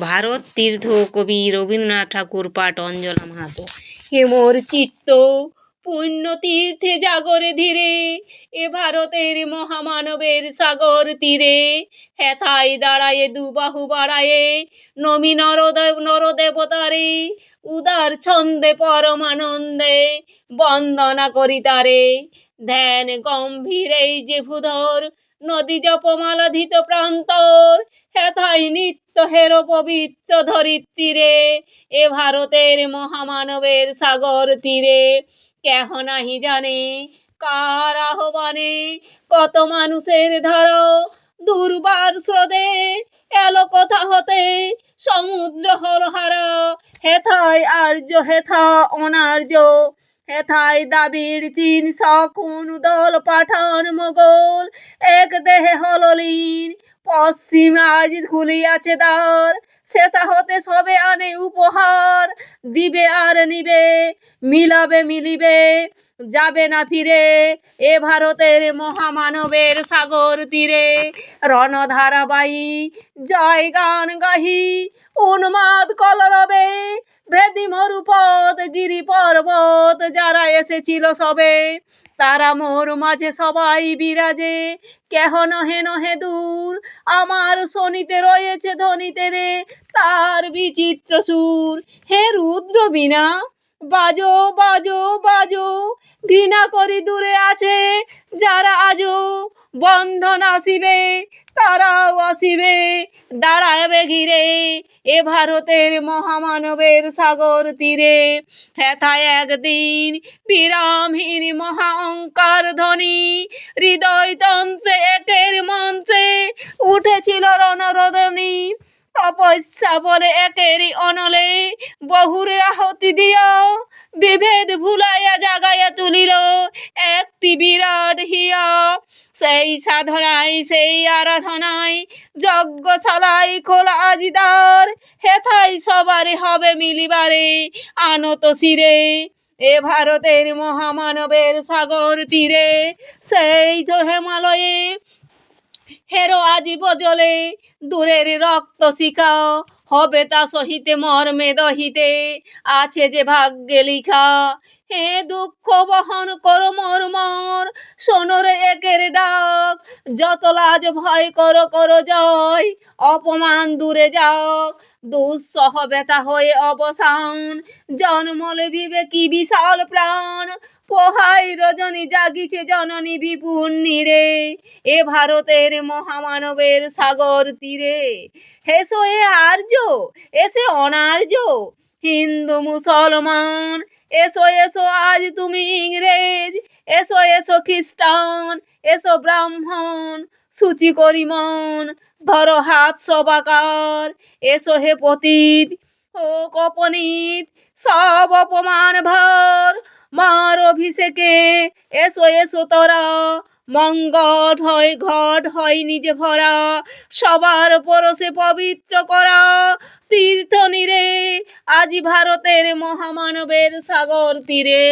ভারত তীর্থ কবি রবীন্দ্রনাথ ঠাকুর পাঠ অঞ্জনা মাহাতো। হে মোর চিত্ত পুণ্য তীর্থে জাগরে ধীরে, এ ভারতের মহামানবের সাগর তীরে। হেথায় দাঁড়ায়ে দুবাহু বাড়ায়ে নমি নরদেব নরদেবতারে, উদার ছন্দে পরমানন্দে বন্দনা করি তারে। ধ্যান গম্ভীর এই যে ভূধর নদী জপমালাধিত প্রান্তর হেথায় নিত্য হের পবিত্র ধরিত্রীরে, এ ভারতের মহামানবের সাগর তীরে। কেহ নাহি জানে কার আহ্বানে কত মানুষের ধার। দুর্বার স্রোতে এলো কথা হতে সমুদ্র হরহারা। হেথায় আর্য, হেথা অনার্য। হেথায় দাবির চীন শকুন দল পাঠান মোগল। এক দেহে হললিন পশ্চিম আজ খুলিয়াছে দ্বার। সেটা হতে সবে আনে উপহার, দিবে আর নিবে, মিলাবে মিলিবে। যাবে না ফিরে এ ভারতের মহামানবের সাগর তীরে। রণধারাবাহী জয় গান গাহি, উন্মাদ কলরবে ভেদি মরুপথ গিরি পর্বত যারা এসেছিল সবে। তারা মোর মাঝে সবাই বিরাজে, কেহ নহে নহে দূর, আমার শনিতে রয়েছে ধনিতে রে তার বিচিত্র সুর। হে রুদ্র বীণা, বাজো বাজো বাজো ঘৃণা করি দূরে আছে, যারা আজও বন্ধন আসিবে, তারাও আসিবে। দাঁড়াবে ঘিরে এ ভারতের মহামানবের সাগর তীরে। হেথায় একদিন বিরামহীন মহা অঙ্কার ধ্বনি হৃদয় তন্ত্রে একের মন্ত্রে উঠেছিল রণরদনী। তপস্যা বলে একেরই অনলে, বহুরে আহতি দিয়া বিভেদ ভুলাইয়া জাগাইয়া তুলিল, একটি বিরাট হিয়া। সেই সাধনায় সেই আরাধনায় যজ্ঞশালায় খোলা আজিদার। হেথায় সবারে হবে মিলিবারে আনত শিরে এ ভারতের মহামানবের সাগর তীরে, সেই তো হিমালয়ে হেরো আজি বজলে দূরের রক্ত শিখা হবে তা সহিতে মর্মে দহিতে। আছে যে ভাগ্যে লিখা, হে দুঃখ বহন কর মর মর সোনর একের ডাক, যত লাজ ভয় কর কর জয়, অপমান দূরে যাক দুঃসহ ব্যথা হয়ে অবসান, জন্মলে বিবেকী বিশাল প্রাণ। পোহাই রজনী জাগিছে জননী বিপুণ নীরে এ ভারতের মহামানবের সাগর তীরে। হেসো এ আর্য, এসে অনার্য, হিন্দু মুসলমান, এসো এসো আজ তুমি ইংরেজ, এসো এসো খ্রিস্টান, এসো ব্রাহ্মণ, সূচি করি ধরো হাত সবাকার, এসো হে পতীত, ও কপনীত, সব অপমান ভার। মার অভিষেকে এসো এসো তোরা, মঙ্গল হয়, ঘট হয় নিজে ভরা। সবার পরশে পবিত্র করা। তীর্থ নীরে, আজি ভারতের মহামানবের সাগর তীরে।